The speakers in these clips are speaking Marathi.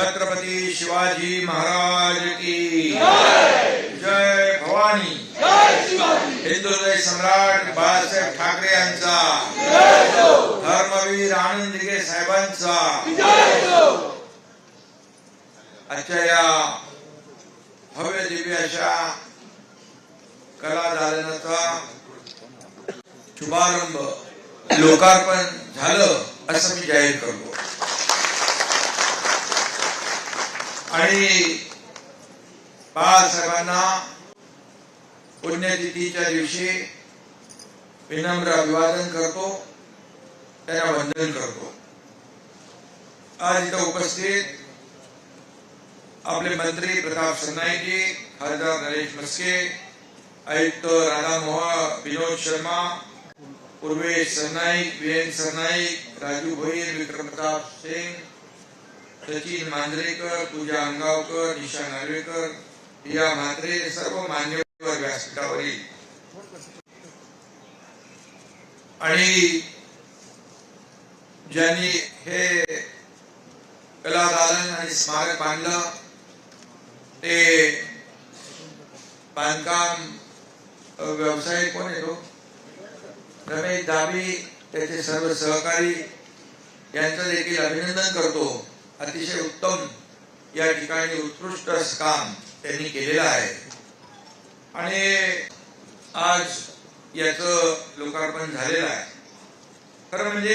छत्रपती शिवाजी महाराज की जय. भवानी. हिंदुहृदय सम्राट बाळासाहेब ठाकरे यांचा. धर्मवीर आनंद दिघे साहेबांचा आजच्या या भव्य दिव्य अशा कला दालनाचा शुभारंभ लोकार्पण झालं असं मी जाहीर करतो. आणि बाळासाहेबांना पुण्यतिथीच्या दिवशी विनम्र अभिवादन करतो त्यांना वंदन करतो. आज इथं उपस्थित आपले मंत्री प्रताप सरनाईजी खासदार नरेश मस्के आयुक्त राधामोहन विनोद शर्मा पूर्वेश सरनाईक वीरेन सरनाईक राजू भोईर विक्रम प्रताप सिंग सचिन मांजरेकर पूजा अंगावकर निशा नार्वेकर या म्हात्रे सर्व मान्यवर व्यासपीठावरील. आणि ज्यांनी हे कला दालन आणि स्मारक बांधलं ते बांधकाम व्यवसाय कोण येतो रमेश दाबी त्याचे सर्व सहकारी यांचं देखील अभिनंदन करतो. अतिशय उत्तम या ठिकाणी उत्कृष्ट काम त्यांनी केलेलं आहे. आणि आज याच लोकार्पण झालेलं आहे. खरं म्हणजे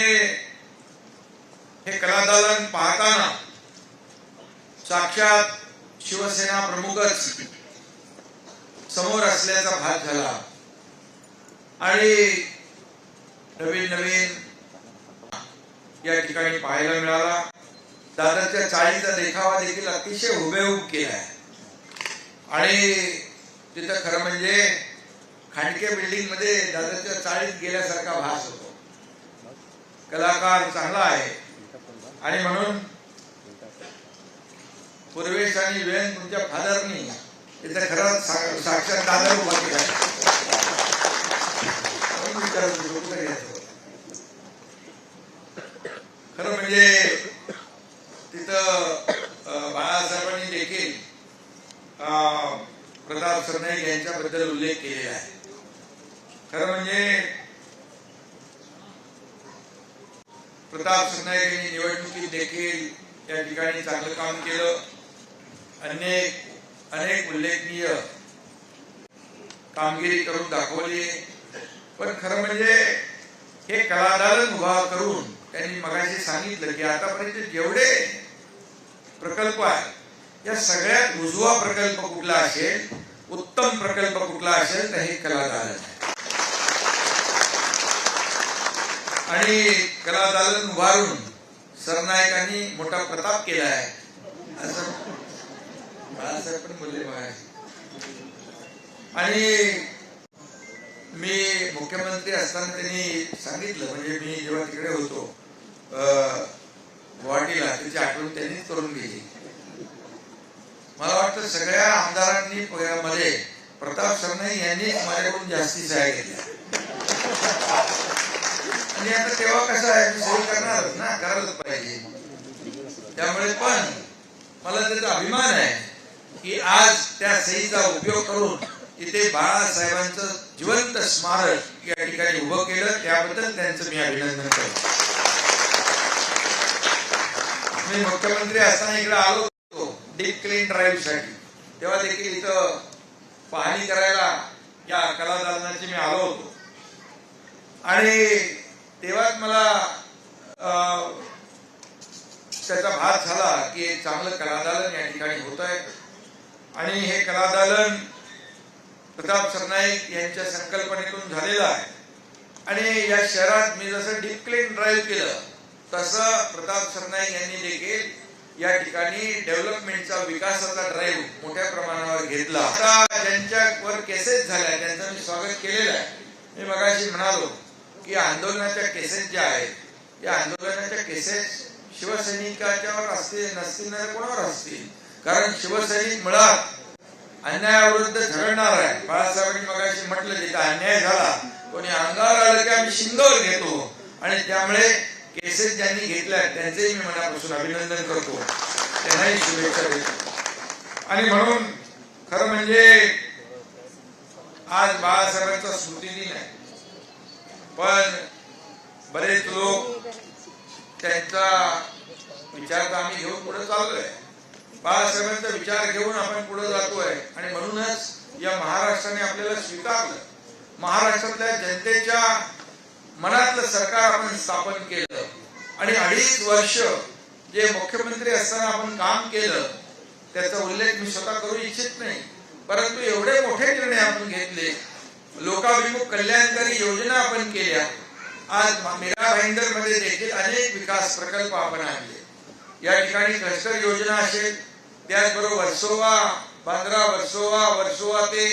हे कलादालन पाहताना साक्षात शिवसेना प्रमुखच समोर असल्याचा भाग झाला. आणि नवीन नवीन या ठिकाणी पाहायला मिळाला. दादरच्या चाळीचा देखावा देखील अतिशय हुबेहूब केला आहे. आणि तिथं खरं म्हणजे खांडके बिल्डिंगमध्ये दादरच्या चाळीत गेल्यासारखा भास होतो. कलाकार चांगला आहे. आणि म्हणून पूर्वेश आणि वेन तुमच्या फादरनी तिथं खरंच साक्षात दादर उभा केला. खरं म्हणजे संत बाळासाहेबांनी देखील प्रताप सरनाईक यांच्याबद्दल उल्लेख केलेला आहे. खरं म्हणजे प्रताप सरनाईक यांनी निवडणुकीत देखील या ठिकाणी चांगलं काम केलं. अनेक अनेक उल्लेखनीय कामगिरी करून दाखवली. पण खरं म्हणजे हे कलादालन उभा करून त्यांनी मगाशी सांगितलं की आतापर्यंत जेवढे प्रकल्प आहेत या सगळ्यात उजवा प्रकल्प कुठला असेल उत्तम प्रकल्प कुठला असेल तर हे कलादालन आहे. आणि कलादालन उभारून सरनायकांनी मोठा प्रताप केला आहे. असं बाळासाहेब पण बोलले आणि मी मुख्यमंत्री असताना त्यांनी सांगितलं म्हणजे मी जेव्हा तिकडे होतो अं, गुवाहाटीला त्याची आठवण त्यांनीच करून गेली सगळ्या आमदारांनी मध्ये प्रताप सरनाई यांनी माझ्याकडून जास्ती सहाय्य घेतल्या. आणि आता तेव्हा कसं आहे मी सही करणारच ना करायलाच पाहिजे. त्यामुळे पण मला त्याचा अभिमान आहे की आज त्या सहीचा उपयोग करून इथे बाळासाहेबांचं जिवंत स्मारक या ठिकाणी उभं केलं त्याबद्दल त्यांचं मी अभिनंदन करतो. मी मुख्यमंत्री असताना इकडे आलो डीप क्लीन ड्राईव्हसाठी. तेव्हा देखील इथं पाहणी करायला या कलादालनाची मी आलो होतो. आणि तेव्हाच मला अं, त्याचा भास झाला की एक चांगलं कलादालन या ठिकाणी होत आहे. आणि हे कलादालन प्रताप सरनाईक यांच्या संकल्पनेतून झालेलं आहे. आणि या शहरात मी जसं डीप क्लीन ड्राईव्ह केलं तसं प्रताप सरनाईक यांनी देखील या ठिकाणी डेव्हलपमेंटचा विकासाचा ड्राईव्ह मोठ्या प्रमाणावर घेतला. आता ज्यांच्यावर केसेस झाल्या त्यांचं मी स्वागत केलेलं आहे. मी मगाशी म्हणालो की आंदोलनाच्या केसेस ज्या आहेत या आंदोलनाच्या केसेस शिवसैनिकाच्यावर असतील नसतील ना कोणावर असतील? कारण शिवसैनिक मुळात अन्यायाविरुद्ध झगडणार आहे. बाळासाहेबांनी मगाशी म्हटलं की अन्याय झाला कोणी अंगावर आलं की आम्ही शिंगावर घेतो. आणि त्यामुळे केसेस ज्यांनी घेतल्या त्यांचेही मी मनापासून अभिनंदन करतो. त्यांनाही शुभेच्छा देतो. आणि म्हणून खरं म्हणजे आज बाळासाहेबांचा स्मृती दिन आहे. पण बरेच लोक त्यांचा विचार तर आम्ही घेऊन पुढे चाललोय. बाळासाहेबांचा विचार घेऊन आपण पुढे जातोय. आणि म्हणूनच या महाराष्ट्राने आपल्याला स्वीकारलं. महाराष्ट्रातल्या जनतेच्या मनातलं सरकार आपण स्थापन केलं. आणि अडीच वर्ष जे मुख्यमंत्री असताना आपण काम केलं त्याचा उल्लेख मी स्वतः करू इच्छित नाही. परंतु एवढे मोठे निर्णय आपण घेतले लोकाभिमुख कल्याणकारी योजना आपण केल्या आज मीरा भाईंदरमध्ये देखील अनेक विकास प्रकल्प आपण आणले. या ठिकाणी क्लस्टर योजना असेल त्याचबरोबर वर्सोवा बांद्रा वर्सोवा वर्सोवा ते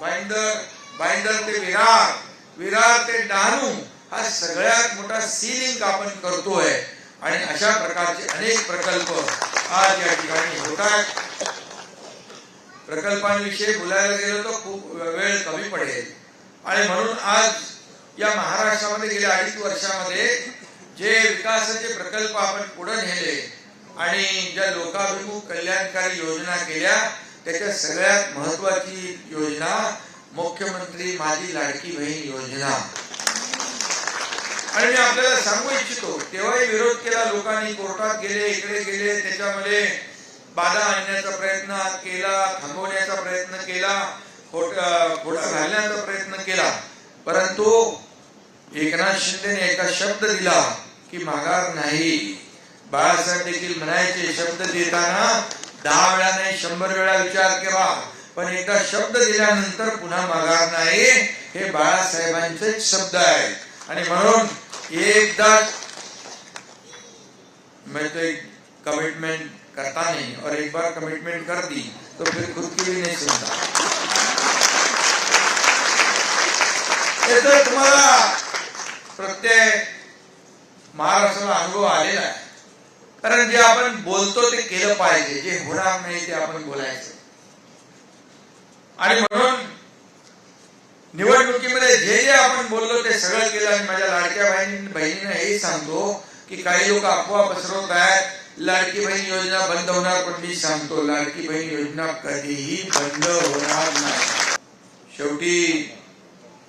भाईंदर भाईंदर ते विरार विरार ते डहाणू हा सगळ्यात मोठा सीलिंग आपण करतोय. आणि अशा प्रकारचे अनेक प्रकल्प आज या ठिकाणी होत आहेत. प्रकल्पांविषयी बोलायला गेलो तर खूप वेळ कमी पडेल. आणि म्हणून आज या महाराष्ट्रामध्ये गेल्या अडीच वर्षामध्ये जे विकासाचे प्रकल्प आपण पुढे नेले आणि ज्या लोकाभिमुख कल्याणकारी योजना केल्या त्याच्या सगळ्यात महत्वाची योजना मुख्यमंत्री माझी लाडकी बहीण योजना. आणि मी आपल्याला सांगू इच्छितो तेव्हाही विरोध केला लोकांनी कोर्टात गेले इकडे गेले त्याच्यामध्ये बाधा आणण्याचा प्रयत्न केला थांबवण्याचा प्रयत्न केला खोटा घालण्याचा प्रयत्न केला. परंतु एकनाथ शिंदेने एका शब्द दिला की माघार नाही. बाळासाहेब देखील म्हणायचे शब्द देताना दहा वेळा नाही शंभर वेळा विचार केला. पण एकदा शब्द दिल्यानंतर पुन्हा माघार नाही हे बाळासाहेबांचे शब्द आहेत. आणि म्हणून एकदा मैं तो एक कमिटमेंट करता नहीं और एक बार कमिटमेंट कर दी तो फिर खुद की भी नहीं सुनता। हे तुम्हाला प्रत्येक महाराष्ट्राला अनुभव आलेला आहे। कारण जे आपण बोलतो ते केलं पाहिजे जे होणार नाही ते आपण बोलायचं। आणि म्हणून निवडणुकीमध्ये जे जे आपण बोललो ते सगळं केलं आणि माझ्या लाडक्या बहिणी हेही सांगतो की काही लोक अफवा पसरवत आहेत. लाडकी बहीण योजना बंद होणार पण मी सांगतो. लाडकी बहीण योजना कधीही बंद होणार नाही. शेवटी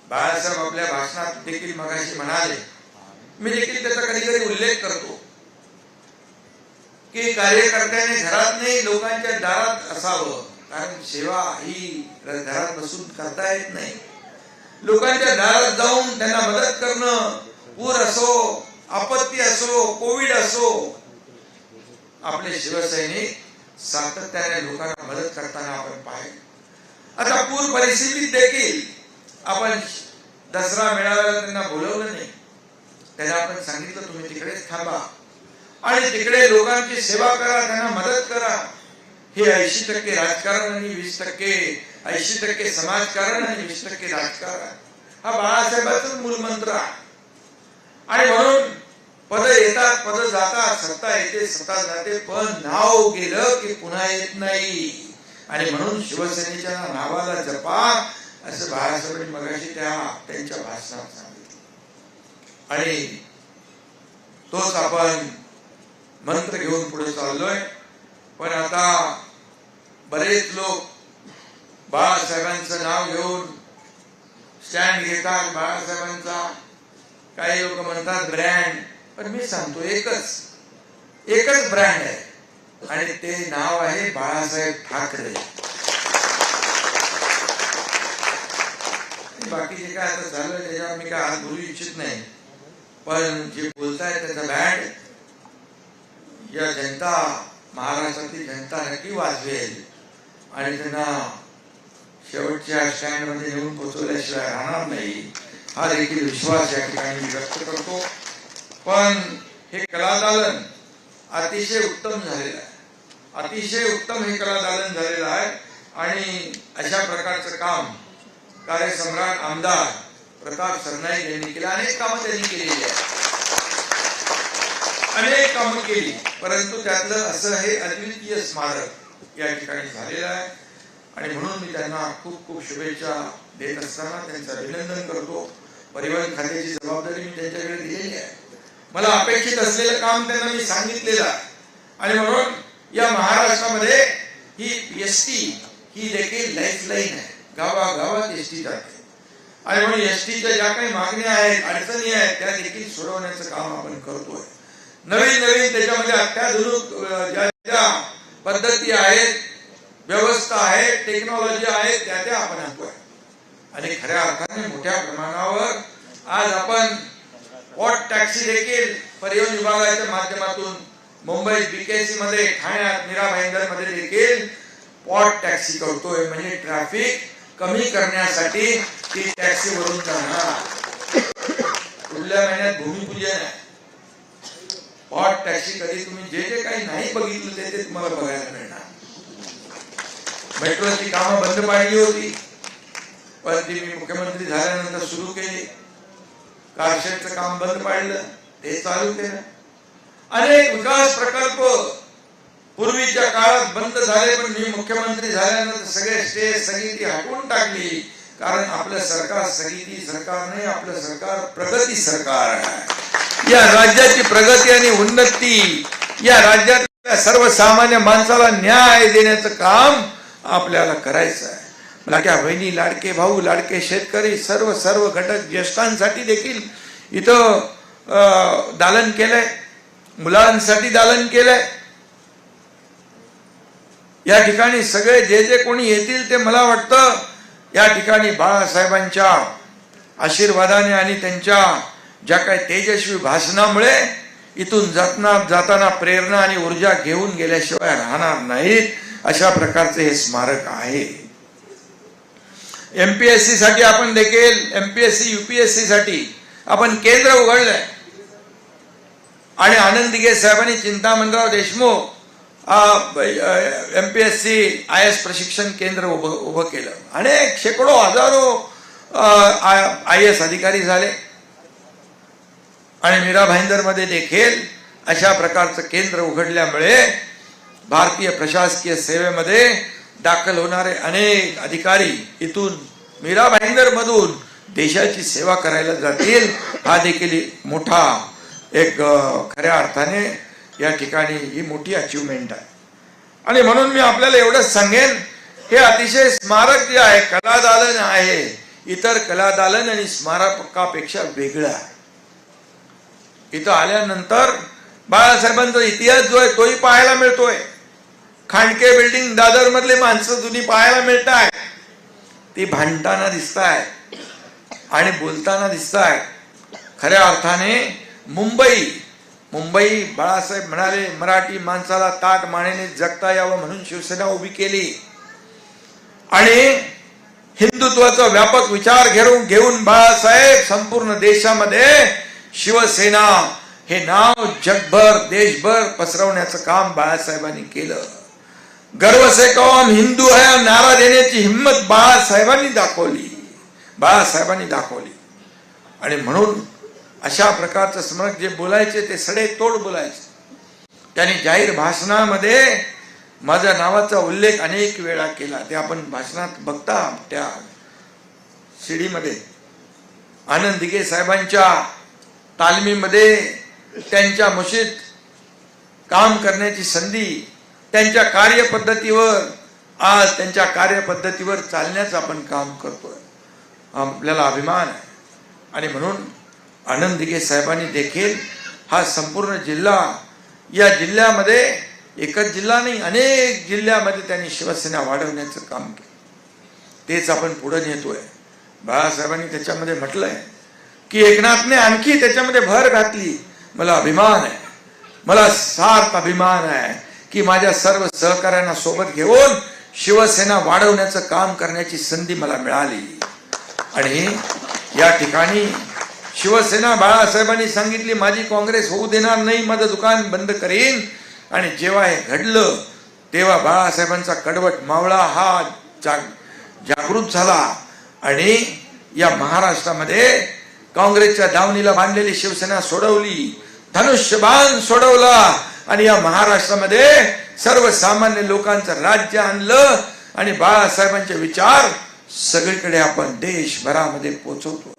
बाळासाहेब आपल्या भाषणात देखील मगाशी म्हणाले. मी देखील त्याचा उल्लेख करतो. की कार्यकर्त्याने घरात नाही, लोकांच्या दारात असावं. कारण सेवा ही घरात बसून करता येत नाही. लोकांच्या दारात जाऊन त्यांना मदत करणं पूर असो आपत्ती असो कोविड असो आपले शिवसैनिक सातत्याने लोकांना मदत करताना आपण पाहिले. आता पूर परिस्थितीत देखील आपण दसरा मेळाव्याला त्यांना बोलवलं नाही. त्यांना आपण सांगितलं तुम्ही तिकडेच थांबा. आणि तिकडे लोकांची सेवा करा त्यांना मदत करा. हे ऐंशी टक्के राजकारण आणि वीस टक्के ऐंशी टक्के समाजकारण आणि वीस टक्के राजकारण। हा बाळासाहेबांचा मूलमंत्र आहे आणि म्हणून पद येतात पद जातात सत्ता येते सत्ता जाते पण नाव गेलं की पुन्हा येत नाही. आणि म्हणून शिवसेनेच्या नावाला जपा असं बाळासाहेबांनी मगाशी त्या त्यांच्या भाषणात सांगितलं. आणि तोच आपण मंत्र घेऊन पुढे चाललोय. पण आता बरेच लोक बाळासाहेबांचं नाव घेऊन स्टँड घेतात. बाळासाहेबांचा काही लोक म्हणतात ब्रँड पण मी सांगतो एकच. एकच ब्रँड आहे. आणि ते नाव आहे बाळासाहेब ठाकरे. बाकी जे काय आता झालं त्याच्यावर मी काय हात बोलू इच्छित नाही. पण जे बोलताय त्याचा बँड या जनता महाराष्ट्रातील जनता नक्की वाजवेल. आणि त्यांना शेवटच्या स्टँड नेऊन राहणार नाही. हा देखील विश्वास या ठिकाणी मी व्यक्त करतो. पण हे कलादालन अतिशय उत्तम झालेलं आहे. अतिशय उत्तम हे कलादालन झालेलं आहे. आणि अशा प्रकारचं काम कार्यसम्राट आमदार प्रताप सरनाईक यांनी केलं. अनेक कामं त्यांनी केलेली आहेत. अनेक कामं केली. परंतु त्यातलं असं हे अद्वितीय स्मारक या ठिकाणी झालेलं आहे. आणि म्हणून मी त्यांना खूप खूप शुभेच्छा देत असताना त्यांचं अभिनंदन करतो. परिवहन खात्याची जबाबदारी मी त्यांच्याकडे दिलेली आहे. मला अपेक्षित असलेलं काम त्यांना मी सांगितलेलं आहे. आणि म्हणून या महाराष्ट्रामध्ये ही एस टी ही देखील लाईफलाईन आहे. गावागावात एस टी जाते. आणि म्हणून एस टीच्या ज्या काही मागण्या आहेत अडचणी आहेत त्या देखील सोडवण्याचं काम आपण करतोय. नवीन नवीन त्याच्यामध्ये अत्याधुनिक ज्या ज्या पद्धती आहेत व्यवस्था आहे टेक्नॉलॉजी आहे त्या त्या आपण आणतोय आणि खऱ्या अर्थाने मोठ्या प्रमाणावर आज आपण वॉट टॅक्सी देखील परिवहन विभागाच्या माध्यमातून मुंबईत बीकेसी मध्ये ठाण्यात मीरा भाईंदरमध्ये देखील पॉट टॅक्सी करतोय. म्हणजे ट्रॅफिक कमी करण्यासाठी ती टॅक्सी वरून जाणार. पुढल्या महिन्यात भूमिपूजन आहे. पॉट टॅक्सी कधी तुम्ही जे जे काही नाही बघितलं ते ते तुम्हाला बघायला मिळणार. मेट्रोची कामं बंद पाडली होती. पण ती मी मुख्यमंत्री झाल्यानंतर सुरू केली. कारशेडचं काम बंद पाडलं. ते चालू केलं. अनेक विकास प्रकल्प पूर्वीच्या काळात बंद झाले पण मी मुख्यमंत्री झाल्यानंतर सगळे स्टे स्थगिती हटवून टाकली. कारण आपलं सरकार स्थगिती सरकार नाही आपलं सरकार प्रगती सरकार आहे. या राज्याची प्रगती आणि उन्नती या राज्यातल्या सर्वसामान्य माणसाला न्याय देण्याचं काम आपल्याला करायचं आहे. लाडक्या बहिणी लाडके भाऊ लाडके शेतकरी सर्व सर्व घटक ज्येष्ठांसाठी देखील इथं दालन केलंय. मुलांसाठी दालन केलंय. या ठिकाणी सगळे जे जे कोणी येतील ते मला वाटतं या ठिकाणी बाळासाहेबांच्या आशीर्वादाने आणि त्यांच्या ज्या काही तेजस्वी भाषणामुळे इथून जातना जाताना प्रेरणा आणि ऊर्जा घेऊन गेल्याशिवाय राहणार नाहीत. अशा प्रकारचे हे स्मारक आहे. एमपीएससी साठी आपण देखील एमपीएससी युपीएससी साठी आपण केंद्र उघडलंय. आणि आनंद दिगे साहेबांनी Chintamanrao Deshmukh MPSC I S प्रशिक्षण केंद्र उभं उभं केलं. अनेक शेकडो हजारो आय एस अधिकारी झाले. आणि मीरा भाईंदरमध्ये देखील अशा प्रकारचं केंद्र उघडल्यामुळे भारतीय प्रशासकीय सेवेमध्ये दाखल होणारे अनेक अधिकारी इथून मीरा भाईंदर मधून देशाची सेवा करायला जातील हा देखील मोठा एक खऱ्या अर्थाने या ठिकाणी ही मोठी अचिव्हमेंट आहे. आणि म्हणून मी आपल्याला एवढंच सांगेन हे अतिशय स्मारक जे आहे कलादालन आहे इतर कलादालन आणि स्मारकापेक्षा वेगळं आहे. इथं आल्यानंतर बाळासाहेबांचा इतिहास जो आहे तोही पाहायला मिळतोय. खांडके बिल्डिंग दादर मधले माणसं जुनी पाहायला मिळत आहे ती भांडताना दिसत आहे आणि बोलताना दिसत आहे खऱ्या अर्थाने मुंबई मुंबई बाळासाहेब म्हणाले मराठी माणसाला ताट मानेने जगता यावं म्हणून शिवसेना उभी केली. आणि हिंदुत्वाचा व्यापक विचार घेऊन घेऊन बाळासाहेब संपूर्ण देशामध्ये शिवसेना हे नाव जगभर देशभर पसरवण्याचं काम बाळासाहेबांनी केलं. गर्व से कहो हम हिंदू है हा नारा देण्याची हिंमत बाळासाहेबांनी दाखवली. बाळासाहेबांनी दाखवली. आणि म्हणून अशा प्रकारचं स्मरक जे बोलायचे ते सडे तोड बोलायचे. त्यांनी जाहीर भाषणामध्ये माझ्या नावाचा उल्लेख अनेक वेळा केला. ते आपण भाषणात बघता त्या शिडीमध्ये. आनंद दिघे साहेबांच्या तालमीमध्ये त्यांच्या मुशीत काम करण्याची संधी त्यांच्या कार्यपद्धतीवर आज त्यांच्या कार्यपद्धतीवर चालण्याचं आपण काम करतोय. आपल्याला अभिमान आहे. आणि म्हणून आनंद दिघे साहेबांनी देखील हा संपूर्ण जिल्हा या जिल्ह्यामध्ये एकच जिल्हा नाही अनेक जिल्ह्यामध्ये त्यांनी शिवसेना वाढवण्याचं काम केलं. तेच आपण पुढे नेतोय. बाळासाहेबांनी त्याच्यामध्ये म्हटलंय की एकनाथने आणखी त्याच्यामध्ये भर घातली. मला अभिमान आहे. मला सार्थ अभिमान आहे. की माझ्या सर्व सहकाऱ्यांना सोबत घेऊन शिवसेना वाढवण्याचं काम करण्याची संधी मला मिळाली. आणि या ठिकाणी शिवसेना बाळासाहेबांनी सांगितली माझी काँग्रेस होऊ देणार नाही माझं दुकान बंद करीन. आणि जेव्हा हे घडलं तेव्हा बाळासाहेबांचा कडवट मावळा हा जाग जागृत झाला. आणि या महाराष्ट्रामध्ये काँग्रेसच्या दावणीला बांधलेली शिवसेना सोडवली. धनुष्यबाण सोडवला. आणि या महाराष्ट्रामध्ये सर्वसामान्य लोकांचं राज्य आणलं आणि बाळासाहेबांचे विचार सगळीकडे आपण देशभरामध्ये पोचवतो.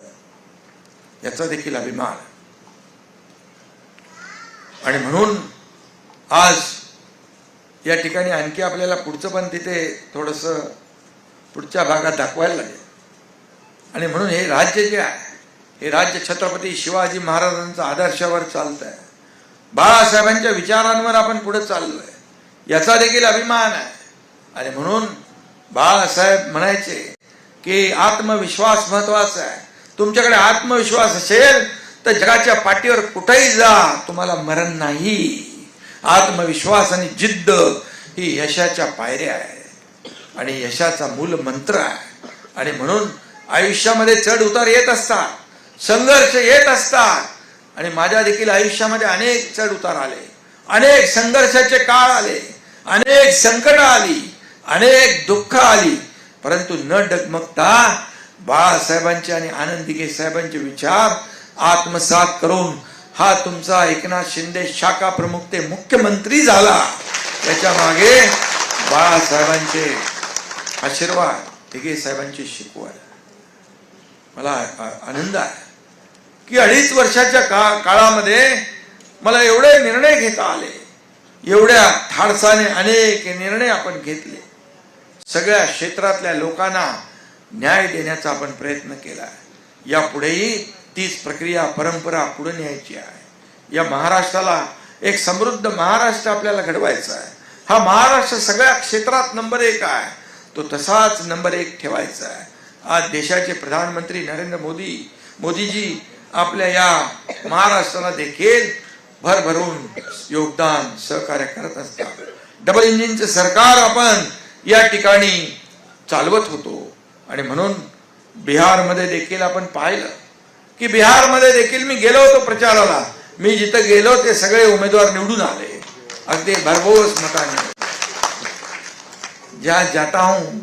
याचा देखील अभिमान आणि म्हणून आज या ठिकाणी आणखी आपल्याला पुढचं पण तिथे थोडंसं पुढच्या भागात दाखवायला लागेल. आणि म्हणून हे राज्य जे आहे हे राज्य छत्रपती शिवाजी महाराजांचा आदर्शावर चालत आहे बाळासाहेबांच्या विचारांवर आपण पुढे चाललोय. याचा देखील अभिमान आहे. आणि म्हणून बाळासाहेब म्हणायचे की आत्मविश्वास महत्त्वाचा आहे. तुमच्याकडे आत्मविश्वास असेल तर जगाच्या पाठीवर कुठेही जा तुम्हाला मरण नाही. आत्मविश्वास आणि जिद्द ही यशाच्या पायऱ्या आहे. आणि यशाचा मूल मंत्र आहे. आणि म्हणून आयुष्यामध्ये चढ उतार येत असतात संघर्ष येत असतात आणि माझ्या देखील आयुष्यामध्ये अनेक चढ उतार आले. अनेक संघर्षाचे काळ आले. अनेक संकट आली. अनेक दुःख आली. परंतु न डगमगता बाळासाहेबांचे आणि आनंदिके साहेबांचे विचार आत्मसात करून हा तुमचा एकनाथ शिंदे शाखा प्रमुख ते मुख्यमंत्री झाला. त्याच्यामागे बाळासाहेबांचे आशीर्वाद दिगे साहेबांची शिकवण. मला आनंद आहे. की अडीच वर्षाच्या का काळामध्ये मला एवढे निर्णय घेता आले. एवढ्या धाडसाने अनेक निर्णय आपण घेतले. सगळ्या क्षेत्रातल्या लोकांना न्याय देण्याचा आपण प्रयत्न केला. यापुढेही तीच प्रक्रिया परंपरा पुढे न्यायची आहे. या महाराष्ट्राला एक समृद्ध महाराष्ट्र आपल्याला घडवायचा आहे. हा महाराष्ट्र सगळ्या क्षेत्रात नंबर एक आहे. तो तसाच नंबर एक ठेवायचा आहे. आज देशाचे प्रधानमंत्री नरेंद्र मोदी मोदीजी आपल्या या महाराष्ट्राला देखील भरभरून योगदान सहकार्य करत असतात. डबल इंजिनचं सरकार आपण या ठिकाणी चालवत होतो. आणि म्हणून बिहारमध्ये देखील आपण पाहिलं की बिहारमध्ये देखील मी गेलो होतो प्रचाराला. मी जिथं गेलो ते सगळे उमेदवार निवडून आले. अगदी भरघोस मताने. ज्या जाता हूं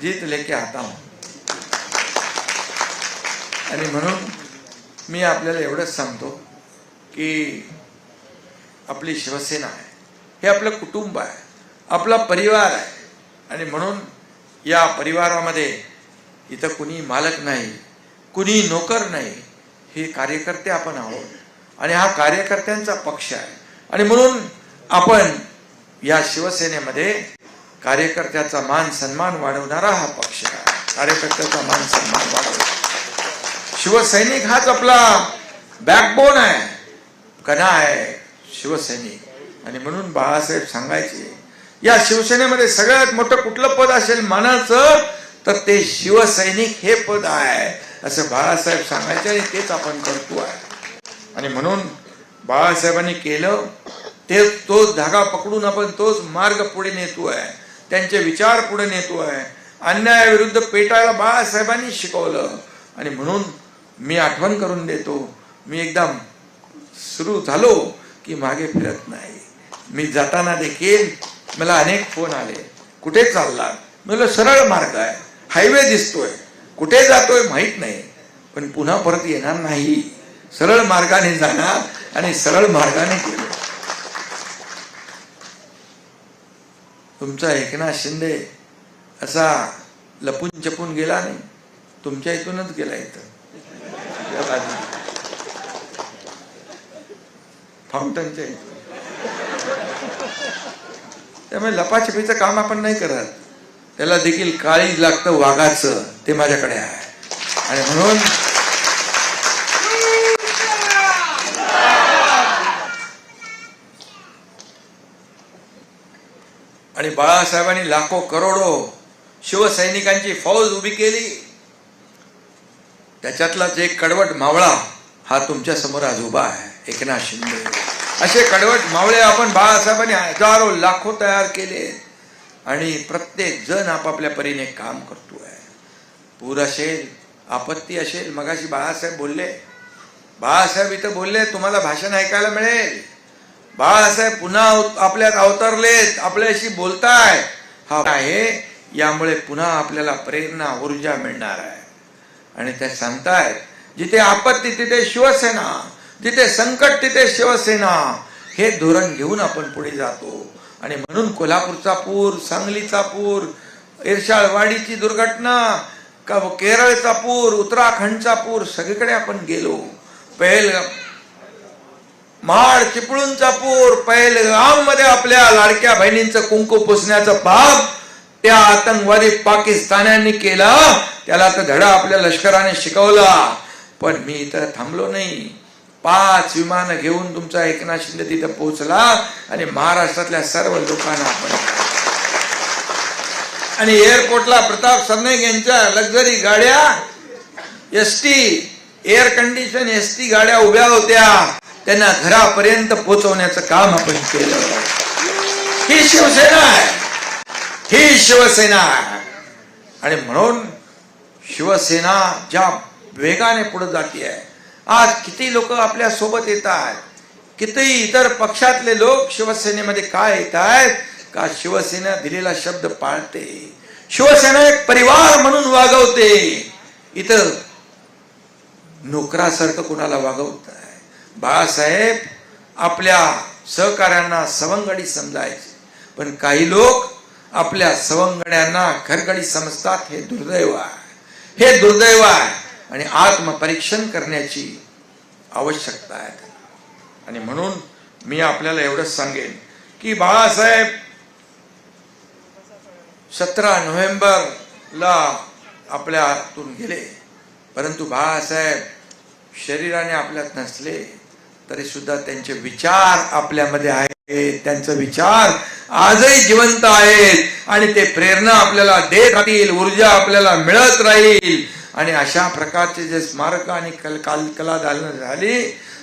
जीत लेके आता हूं आणि म्हणून मी आपल्याला एवढंच सांगतो की आपली शिवसेना आहे हे आपलं कुटुंब आहे आपला परिवार आहे. आणि म्हणून या परिवारामध्ये इथं कुणी मालक नाही कुणी नोकर नाही हे कार्यकर्ते आपण आहोत. आणि हा कार्यकर्त्यांचा पक्ष आहे. आणि म्हणून आपण या शिवसेनेमध्ये कार्यकर्त्याचा मान सन्मान वाढवणारा हा पक्ष आहे. कार्यकर्त्याचा मान सन्मान वाढवतो शिवसैनिक हाच आपला बॅकबोन आहे कणा आहे शिवसैनिक. आणि म्हणून बाळासाहेब सांगायचे या शिवसेनेमध्ये सगळ्यात मोठं कुठलं पद असेल मानाचं तर ते शिवसैनिक हे पद आहे असं बाळासाहेब सांगायचे आणि तेच आपण करतो आहे. आणि म्हणून बाळासाहेबांनी केलं ते तोच धागा पकडून आपण तोच मार्ग पुढे नेतो आहे त्यांचे विचार पुढे नेतो आहे अन्यायाविरुद्ध पेटायला बाळासाहेबांनी शिकवलं. आणि म्हणून मी आठवण करून देतो. मी एकदा सुरू झालो की मागे फिरत नाही. मी जाताना देखील मला अनेक फोन आले. कुठे चालला? मला सरळ मार्ग आहे. हायवे दिसतोय. कुठे जातोय माहीत नाही. पण पुन्हा परत येणार नाही. सरळ मार्गाने जाणार आणि सरळ मार्गाने गेलो. तुमचा एकनाथ शिंदे असा लपून चपून गेला नाही. तुमच्या इथूनच गेला इथं. या बाजूला. फाउंटनच्या त्यामुळे लपाछपीचं काम आपण नाही करत. त्याला देखील काळी लागतं वाघाचं ते माझ्याकडे आहे. आणि म्हणून आणि बाळासाहेबांनी लाखो करोडो शिवसैनिकांची फौज उभी केली. त्याच्यातलाच एक कडवट मावळा हा तुमच्यासमोर आज उभा आहे. एकनाथ शिंदे. असे कडवट मावळे आपण बाळासाहेबांनी हजारो लाखो तयार केले. आणि प्रत्येक जण आपापल्या परीने काम करतो आहे पूर असेल आपत्ती असेल मगाशी बाळासाहेब बोलले. बाळासाहेब इथं बोलले तुम्हाला भाषण ऐकायला मिळेल. बाळासाहेब पुन्हा आपल्यात अवतरलेत आपल्याशी बोलताय. हा आहे यामुळे पुन्हा आपल्याला प्रेरणा ऊर्जा मिळणार आहे. आणि ते सांगतायत जिथे आपत्ती तिथे शिवसेना जिथे संकट तिथे शिवसेना. हे धोरण घेऊन आपण पुढे जातो. आणि म्हणून कोल्हापूरचा पूर सांगलीचा पूर इरशाळवाडीची दुर्घटना का केरळचा पूर उत्तराखंडचा पूर सगळीकडे आपण गेलो. पहिल महाड चिपळूणचा पूर पहिलगाममध्ये आपल्या लाडक्या बहिणींचं कुंकू पुसण्याचं पाप त्या आतंकवादी पाकिस्तान्यांनी केला. त्याला तर धडा आपल्या लष्कराने शिकवला. पण मी इथं थांबलो नाही. पाच विमान घेऊन तुमचा एकनाथ शिंदे तिथं पोहोचला आणि महाराष्ट्रातल्या सर्व लोकांना आपण आणि एअरपोर्टला प्रताप सरनाईक यांच्या लक्झरी गाड्या S T air condition S T गाड्या उभ्या होत्या. त्यांना घरापर्यंत पोहोचवण्याचं काम आपण केलं. ही शिवसेना आहे. ही शिवसेना आहे. आणि म्हणून शिवसेना ज्या वेगाने पुढे जाते आहे आज किती लोक आपल्यासोबत येत आहेत किती इतर पक्षातले लोक शिवसेनेमध्ये काय येत आहेत का शिवसेना दिलेला शब्द पाळते. शिवसेना एक परिवार म्हणून वागवते. इथं नोकरासारखं कुणाला वागवत आहे? बाळासाहेब आपल्या सहकाऱ्यांना सवंगडी समजायचे. पण काही लोक आपल्या सवंगड्यांना घरगडी समजतात हे दुर्दैव आहे. हे दुर्दैव आहे. आणि आत्मपरीक्षण करण्याची आवश्यकता आहे आणि म्हणून मी आपल्याला एवढंच सांगेन की बाळासाहेब सतरा नोव्हेंबरला आपल्यातून गेले. परंतु बाळासाहेब शरीराने आपल्यात नसले. तरी सुद्धा त्यांचे विचार आपल्यामध्ये आहेत. त्यांचे विचार आजही जिवंत आहेत. आणि ते प्रेरणा आपल्याला देत राहतील ऊर्जा आपल्याला मिळत राहील. आणि अशा प्रकारचे जे स्मारक आणि कल काल कला दालन झाली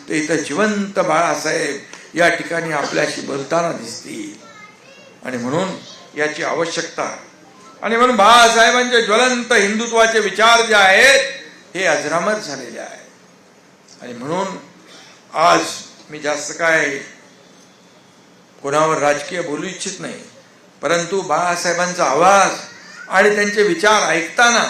तर इथं जिवंत बाळासाहेब या ठिकाणी आपल्याशी बोलताना दिसतील. आणि म्हणून याची आवश्यकता. आणि म्हणून बाळासाहेबांचे ज्वलंत हिंदुत्वाचे विचार जे आहेत हे अजरामर झालेले आहेत. आणि म्हणून आज मी जास्त काय कोणावर राजकीय बोलू इच्छित नाही. परंतु बाळासाहेबांचा आवाज आणि त्यांचे विचार ऐकताना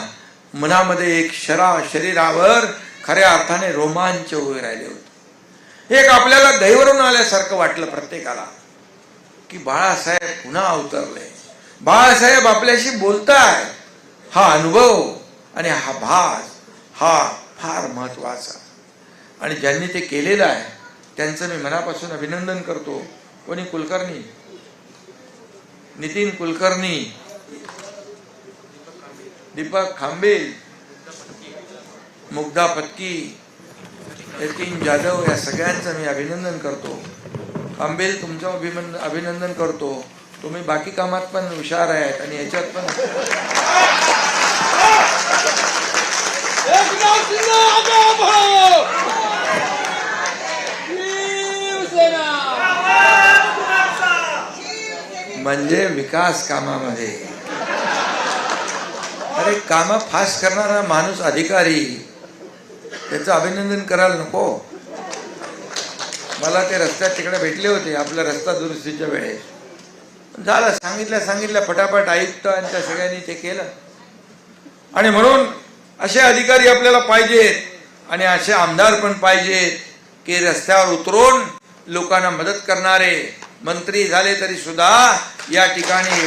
मनामध्ये एक शरा शरीरावर खऱ्या अर्थाने रोमांच उभे राहिले होते. एक आपल्याला दैवरून आल्यासारखं वाटलं प्रत्येकाला की बाळासाहेब पुन्हा अवतरले. बाळासाहेब आपल्याशी बोलताय. हा अनुभव आणि हा भास हा फार महत्त्वाचा आणि ज्यांनी ते केलेलं आहे त्यांचं मी मनापासून अभिनंदन करतो. कोणी कुलकर्णी? नितीन कुलकर्णी. दीपक खांबेल मुग्धा पत्की. यतीन जाधव या सगळ्यांचं मी अभिनंदन करतो. खांबेल तुमचं अभिमन अभिनंदन करतो. तुम्ही बाकी कामात पण हुशार आहेत आणि याच्यात पण एकनाथ शिंदे आगे बढ़ो शिवसेना म्हणजे विकास कामामध्ये. अरे काम फास्ट करणारा माणूस अधिकारी. त्याचं अभिनंदन करायला नको. मला ते रस्त्यात तिकडे भेटले होते आपल्या रस्ता दुरुस्तीच्या वेळेस. झालं सांगितलं सांगितलं फटाफट आयुक्त आणि त्या सगळ्यांनी ते केलं. आणि म्हणून असे अधिकारी आपल्याला पाहिजेत आणि असे आमदार पण पाहिजेत की रस्त्यावर उतरून लोकांना मदत करणारे मंत्री झाले तरी सुद्धा या ठिकाणी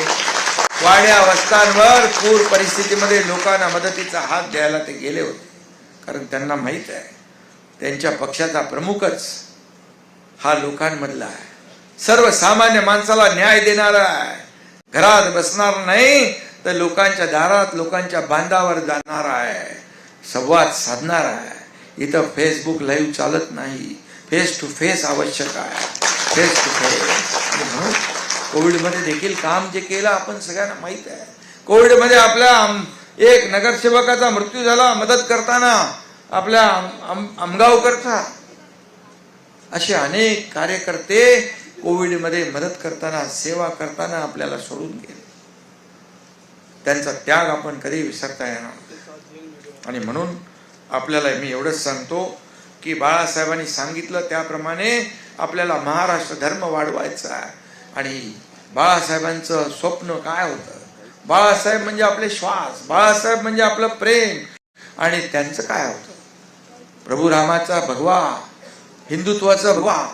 वाड्या वस्तांवर पूर परिस्थितीमध्ये लोकांना मदतीचा हात द्यायला ते गेले होते. कारण त्यांना माहीत आहे त्यांच्या पक्षाचा प्रमुखच हा लोकांमधला आहे. सर्वसामान्य माणसाला न्याय देणारा आहे. घरात बसणार नाही तर लोकांच्या दारात लोकांच्या बांधावर जाणार आहे. संवाद साधणार आहे. इथं फेसबुक लाईव्ह चालत नाही. फेस टू फेस आवश्यक आहे. फेस टू फेस म्हणून कोविडमध्ये देखील काम जे केलं आपण सगळ्यांना माहीत आहे. कोविडमध्ये आपल्या एक नगरसेवकाचा मृत्यू झाला मदत करताना आपल्या आमगावकरचा असे अनेक कार्यकर्ते कोविडमध्ये मदत करताना सेवा करताना आपल्याला सोडून गेले. त्यांचा त्याग आपण कधी विसरता येणार आणि म्हणून आपल्याला मी एवढंच सांगतो की बाळासाहेबांनी सांगितलं त्याप्रमाणे आपल्याला महाराष्ट्र धर्म वाढवायचा आहे. आणि बाळासाहेबांचं स्वप्न काय होतं? बाळासाहेब म्हणजे आपले श्वास बाळासाहेब म्हणजे आपलं प्रेम. आणि त्यांचं काय होतं? प्रभू रामाचा भगवा हिंदुत्वाचा भगवा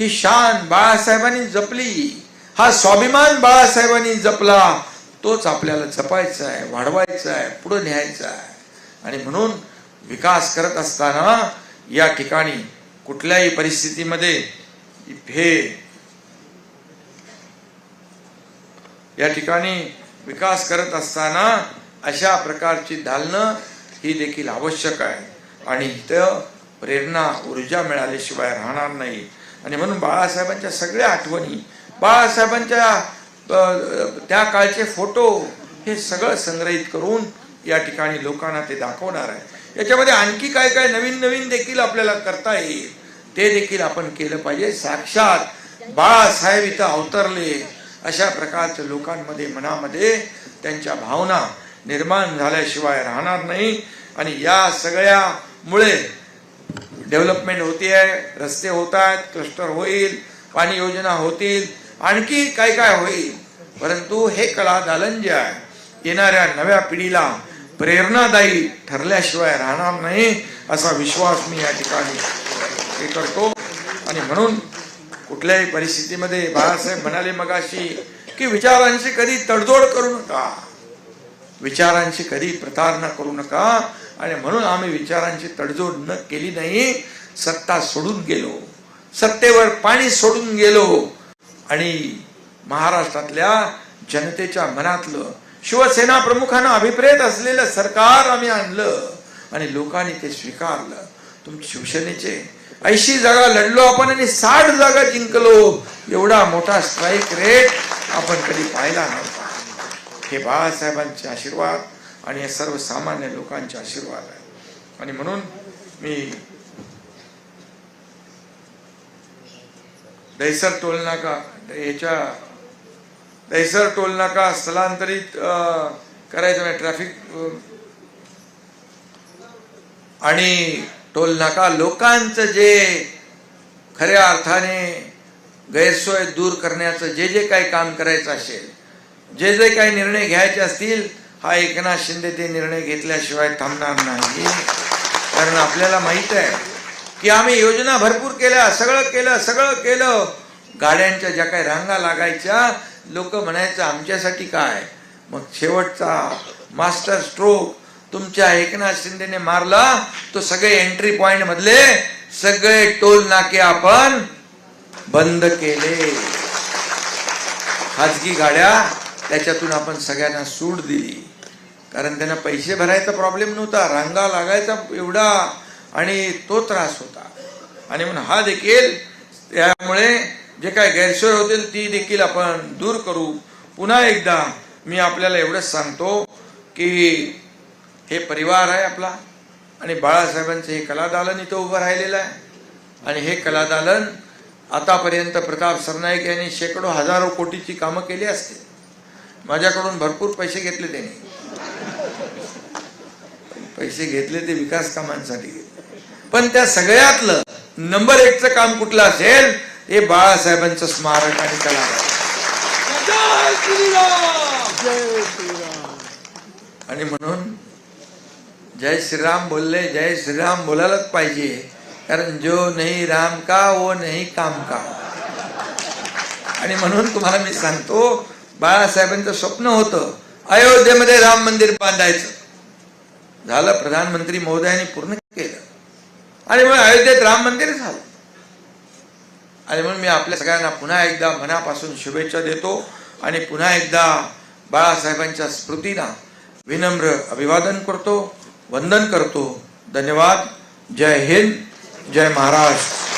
ही शान बाळासाहेबांनी जपली. हा स्वाभिमान बाळासाहेबांनी जपला. तोच आपल्याला जपायचा आहे वाढवायचा आहे पुढे न्यायचा आहे. आणि म्हणून विकास करत असताना या ठिकाणी कुठल्याही परिस्थितीमध्ये हे या ठिकाणी विकास करत असताना अशा प्रकारची दालनं ही देखील आवश्यक आहे. आणि इथं प्रेरणा ऊर्जा मिळाल्याशिवाय राहणार नाही. आणि म्हणून बाळासाहेबांच्या सगळ्या आठवणी बाळासाहेबांच्या त्या काळचे फोटो हे सगळं संग्रहित करून या ठिकाणी लोकांना ते दाखवणार आहे. याच्यामध्ये आणखी काय काय नवीन नवीन देखील आपल्याला करता येईल ते देखील आपण केलं पाहिजे. साक्षात बाळासाहेब इथं अवतरले अशा प्रकारच्या लोकांमध्ये मनामध्ये त्यांच्या भावना निर्माण झाल्याशिवाय राहणार नाही. आणि या सगळ्यामुळे डेव्हलपमेंट होते आहे रस्ते होत आहेत क्लस्टर होईल पाणी योजना होतील आणखी काय काय होईल. परंतु हे कला दालन जे आहे. येणाऱ्या नव्या पिढीला प्रेरणादायी ठरल्याशिवाय राहणार नाही असा विश्वास मी या ठिकाणी हे करतो. आणि म्हणून कुठल्याही परिस्थितीमध्ये बाळासाहेब म्हणाले मगाशी की विचारांशी कधी तडजोड करू नका. विचारांची कधी प्रतारणा करू नका. आणि म्हणून आम्ही विचारांची तडजोड न केली नाही सत्ता सोडून गेलो. सत्तेवर पाणी सोडून गेलो. आणि महाराष्ट्रातल्या जनतेच्या मनातलं शिवसेना प्रमुखांना अभिप्रेत असलेलं सरकार आम्ही आणलं आणि लोकांनी ते स्वीकारलं. तुमच्या शिवसेनेचे ऐंशी जागा लढलो आपण आणि साठ जागा जिंकलो. एवढा मोठा स्ट्राईक रेट आपण कधी पाहिला नव्हता. हे बाळासाहेबांचे आशीर्वाद आणि हे सर्वसामान्य लोकांचे आशीर्वाद आहे. आणि म्हणून मी दहिसर टोलनाका याच्या दहिसर टोलनाका स्थलांतरित करायचं म्हणजे ट्रॅफिक uh, आणि टोलनाका लोकांचं जे खऱ्या अर्थाने गैरसोय दूर करण्याचं जे जे काही काम करायचं असेल जे जे काही निर्णय घ्यायचे असतील हा एकनाथ शिंदे ते निर्णय घेतल्याशिवाय थांबणार नाही. कारण आपल्याला माहीत आहे की आम्ही योजना भरपूर केल्या सगळं केलं सगळं केलं. गाड्यांच्या ज्या काही रांगा लागायच्या लोक म्हणायचं आमच्यासाठी काय? मग शेवटचा मास्टर स्ट्रोक तुमच्या एकनाथ शिंदेने मारला. तो सगळे एंट्री पॉइंट मधले सगळे टोल नाके आपण बंद केले. खाजगी गाड्या त्याच्यातून आपण सगळ्यांना सूट दिली. कारण त्यांना पैसे भरायचा प्रॉब्लेम नव्हता रांगा लागायचा एवढा आणि तो त्रास होता. आणि म्हणून हा देखील त्यामुळे जे काय गैरसोय होतील ती देखील आपण दूर करू. पुन्हा एकदा मी आपल्याला एवढंच सांगतो की हे परिवार आहे आपला आणि बाळासाहेबांचं हे कलादालन इथं उभं राहिलेलं आहे. आणि हे कलादालन आतापर्यंत प्रताप सरनाईक यांनी शेकडो हजारो कोटीची कामं केली असतील. माझ्याकडून भरपूर पैसे घेतले त्यांनी. पैसे घेतले ते विकास कामांसाठी. पण त्या सगळ्यातलं नंबर एकचं काम कुठलं असेल हे बाळासाहेबांचं स्मारक आणि कला. आणि म्हणून जय श्रीराम बोलले जय श्रीराम बोलायलाच पाहिजे. कारण जो नाही राम का वो नाही काम का. आणि म्हणून तुम्हाला मी सांगतो बाळासाहेबांचं स्वप्न होतं अयोध्येमध्ये राम मंदिर बांधायचं. झालं प्रधानमंत्री महोदयांनी पूर्ण केलं. आणि मग अयोध्येत राम मंदिर झालं. आणि म्हणून मी आपल्या सगळ्यांना पुन्हा एकदा मनापासून शुभेच्छा देतो आणि पुन्हा एकदा बाळासाहेबांच्या स्मृतीला विनम्र अभिवादन करतो वंदन करतो. धन्यवाद. जय हिंद. जय महाराष्ट्र.